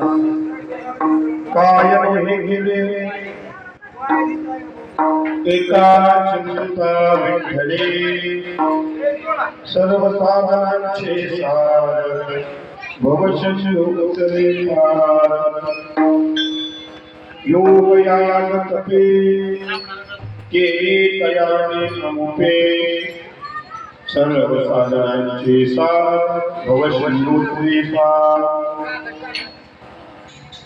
काय म्हणतात काय हे गेले एका चिंता विठ्ठले सर्वसाधारांचे सार भवशोकरे योग याग तपे केले तयाने नमोपे सर्वसाधारांचे सार भवशोकरे सार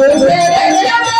Deus é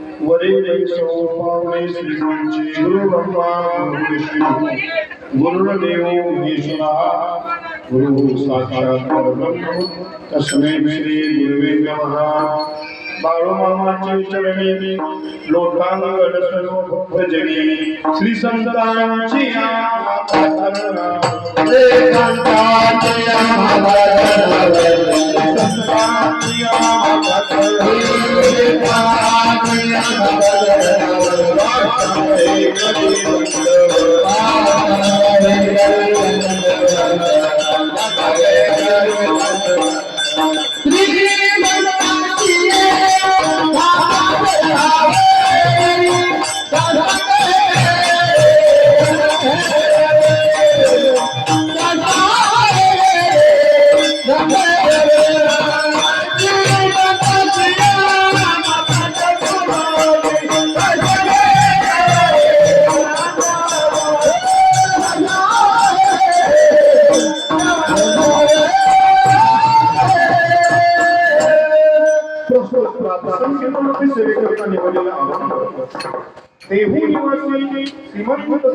वदे वदे सौभाग्ये श्रीमंची गुरु ब्रह्मा गुरु विष्णु गुरुदेव ईश्वरा गुरु साक्षात परब्रह्म तस्मै श्री गुरुवे नमः बाळूमामाचे चरणी लोकांगण सर्व भजनी श्री संतांची आराधना. संतांची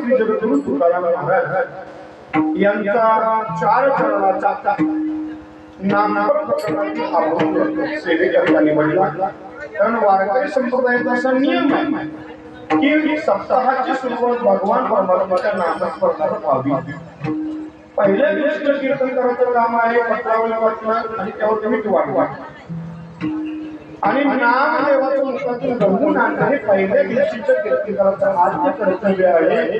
श्री जगद्गुरु तुकाराम महाराज. यांचा चार चरणाचा प्रकरणाची निवडला कारण वारकरी संप्रदायाचा असा नियम आहे की सप्ताहाची सुरुवात भगवान परमात्माच्या नामस्मरणात व्हावी. पहिल्या दिवशी कीर्तन करायचं काम आहे पत्रावली वाचणं आणि त्यावर मीठ वाढवा आणि नाम देवाचं मुखातून आणणं हे पहिल्या दिवशीच्या कीर्तनाचं आद्य कर्तव्य आहे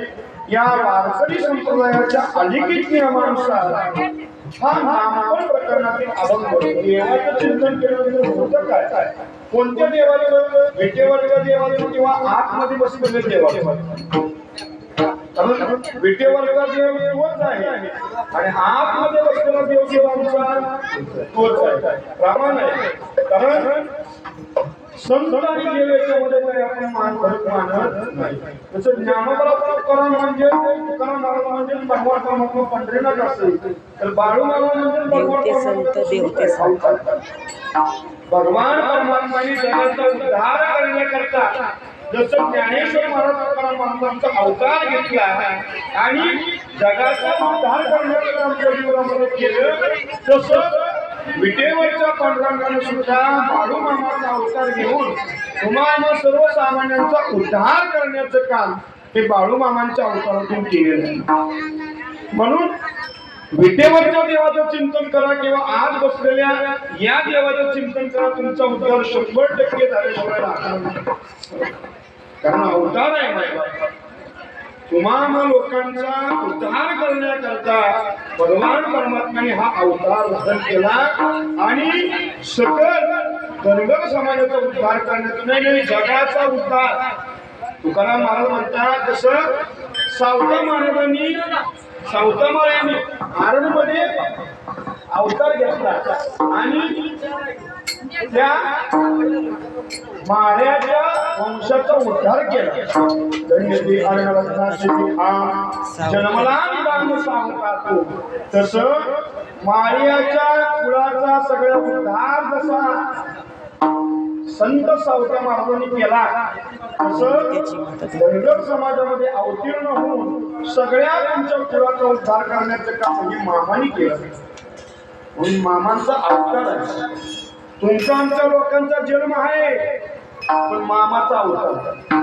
या वारकरी संप्रदायाच्या अलिखित नियमानुसार हा नामकरण प्रकरणातील अभंग देवाचं चिंतन केल्यानंतर होतं काय? कोणत्या देवाचं? विटेवरच्या देवाचं किंवा आतमध्ये बसलेल्या देवाचं? कारण विटेवरचा देव तोच आहे. आणि आतमध्ये बसलेला देव देवांचा तोच आहे. प्रमाण आहे. कारण देव याच्यामध्ये आपण मान भरत मानत नाही तुकाराम म्हणजे तुकाराम महाराज म्हणजे भगवान परमात्मा पंढरीनाथ असेल तर बाळू महाराज म्हणजे भगवान संत, देवते संत. भगवान परमात्माने जगाचा उद्धार करण्याकरता जसं ज्ञानेश्वर महाराज तुकाराम महाराजांचा अवतार घेतला आणि जगाचा उद्धार करण्याचं काम त्या जीवनामध्ये केलं तसं विटेवरच्या पांडुरंगाने सुद्धा बाळू मामाचा अवतार घेऊन तुम्हाला सर्वसामान्यांचा उद्धार करण्याचं काम हे बाळूमामांच्या अवतारातून केलेलं आहे म्हणून विटेवरच्या देवाचं चिंतन करा किंवा आज बसलेल्या या देवाचं चिंतन करा तुमचा उद्धार शंभर टक्के झाल्याशिवाय राहणार नाही. कारण अवतार आहे माझा लोकांचा उद्धार करण्याकरता भगवान परमात्म्याने हा अवतार धारण केला आणि सकल धनगर समाजाचा उद्धार करण्याचा नाही जगाचा उद्धार. तुकाराम महाराज म्हणतात तसं सावता महाराजांनी सावता महाराजांनी आरणमध्ये अवतार घेतला आणि त्या माळ्याच्या वंशाचा उद्धार केला. धन्यते अनरत्नाचे हा जन्मला निदान सांगता तो तसं माळ्याच्या कुळाचा सगळा उद्धार जसा संत सावता महाराजांनी केला तसं धनगर समाजामध्ये अवतीर्ण होऊन सगळ्या तुमच्या कुळाचा उद्धार करण्याचं काम हे मामाने केलं. म्हणून मामांचा अवतार आहे. तुमचा आमच्या लोकांचा जन्म आहे. पण मामाचा अवतार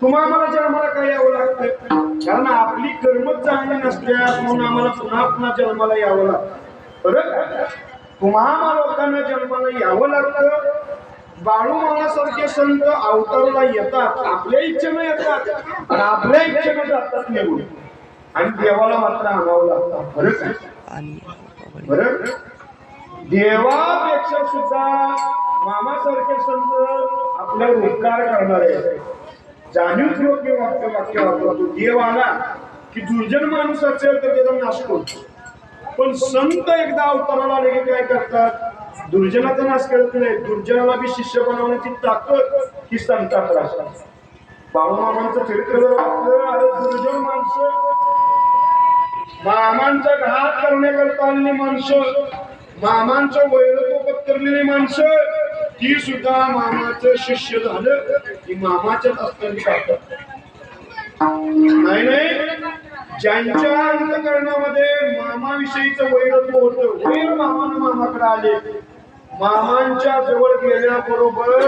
तुम्हा आम्हाला जन्माला काय यावं लागतं कारण आपली कर्म चांगली नसल्यास म्हणून आम्हाला पुन्हा पुन्हा जन्माला यावं लागतं. बरं? तुम्हा आम्हा लोकांना जन्माला यावं लागतं. बाळू मामासारखे संत अवतारला येतात आपल्या इच्छेनं येतात आणि आपल्या इच्छेनं जातात निघून आणि देवाला मात्र आणावं लागतं. बरं बरं? देवापेक्षा सुद्धा मामासारखे संत आपल्यावर उपकार करणारे. जाणीवपूर्वक मी वाक्य वाक्य वापरतो देव आला की दुर्जन माणूस असेल तर त्याचा नाश करतो. पण संत एकदा अवताराला आले की काय करतात? दुर्जनाचा नाश करत नाही. दुर्जनाला बी शिष्य बनवण्याची ताकद ही संतात राहतात बाळूमामांचं चरित्र जर वाटलं अरे दुर्जन माणसं. मामांचा घात करण्याकरता आलेली माणसं. मामांचं वैरत्व पत्करलेली माणसं. ती सुद्धा मामाचं शिष्य झालं की मामाच्याच असताना टाकतात नाही नाही. ज्यांच्या अंतकरणामध्ये मामाविषयीचं वैरत्व होत वैर मामान मामाकडे आले. मामांच्या जवळ गेल्याबरोबर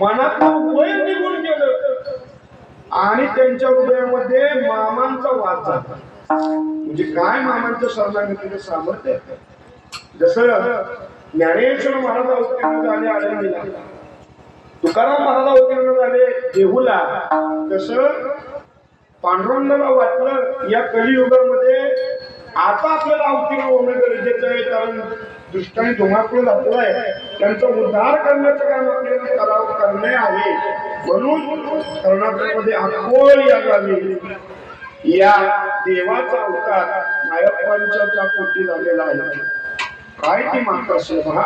मनात वैर निघून गेलं. आणि त्यांच्या हृदयामध्ये मामांचा वाद झाला. म्हणजे काय मामांचं शरणागतीचं सामर्थ्य जसं ज्ञानेश्वर महाराज अवतीर्ण झाले आळंदीला तुकाराम महाराज अवतीर्ण झाले देहूला तस पांडुरंगाला वाटलं या कलियुगामध्ये आता आपल्याला अवतीर्ण होणं गरजेचं आहे कारण दुष्टाने धुमाकूळ घातलाय त्यांचा उद्धार करण्याचं काम आपल्याला करावं करणे आहे. म्हणून कर्नाटकमध्ये अकोल या गावी या देवाचा अवतार मायप्पांच्या पोटी झालेला आहे. काय ती माता शोभा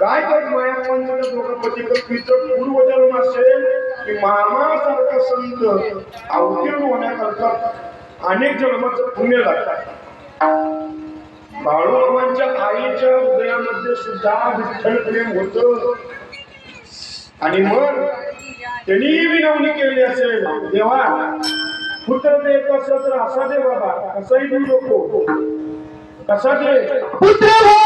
काय तर मायप्पांच्या दोघं पतिपत्नीचं पूर्वजन्म असेल की मामासारखा संत अवतीर्ण होण्याकरता अनेक जन्माचं पुण्य लागतात. बाळूबाबांच्या आईच्या हृदयामध्ये सुद्धा विठ्ठल प्रेम होत. आणि मग त्यांनी विनवणी केली असेल देवा पुत्र देत असं तर असा दे बाबा कसाही देऊ नको. कसा दे? पुत्र हो!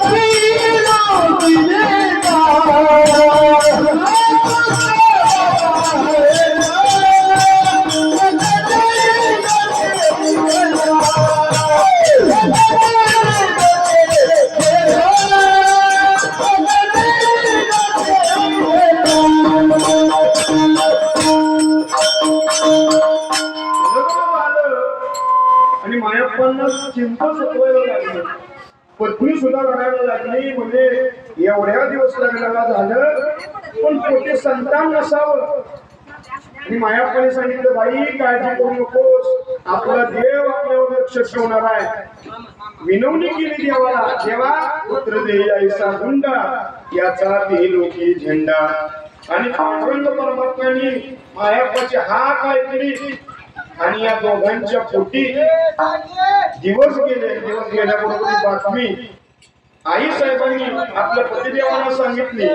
मायाप्पांना चिंता सतवायला लागली. पत्नी सुद्धा रडायला लागली म्हणजे एवढ्या दिवस लग्नाला झालं पण पोटे संतान नसावं. आणि मायाप्पाने सांगितलं बाई काळजी करू नकोस. आपला देव आपल्यावर लक्ष ठेवणार आहे. विनवणी केली देवाला देवा पुत्र देई गुंडा याचा ते लोकी झेंडा. आणि पांडुरंग परमात्म्याने मायाप्पाची हाक ऐकली. आणि या दोघांच्या पोटी दिवस गेले दिवस गेल्याबरोबर बातमी आई साहेबांनी आपल्या पतिदेवांना सांगितली.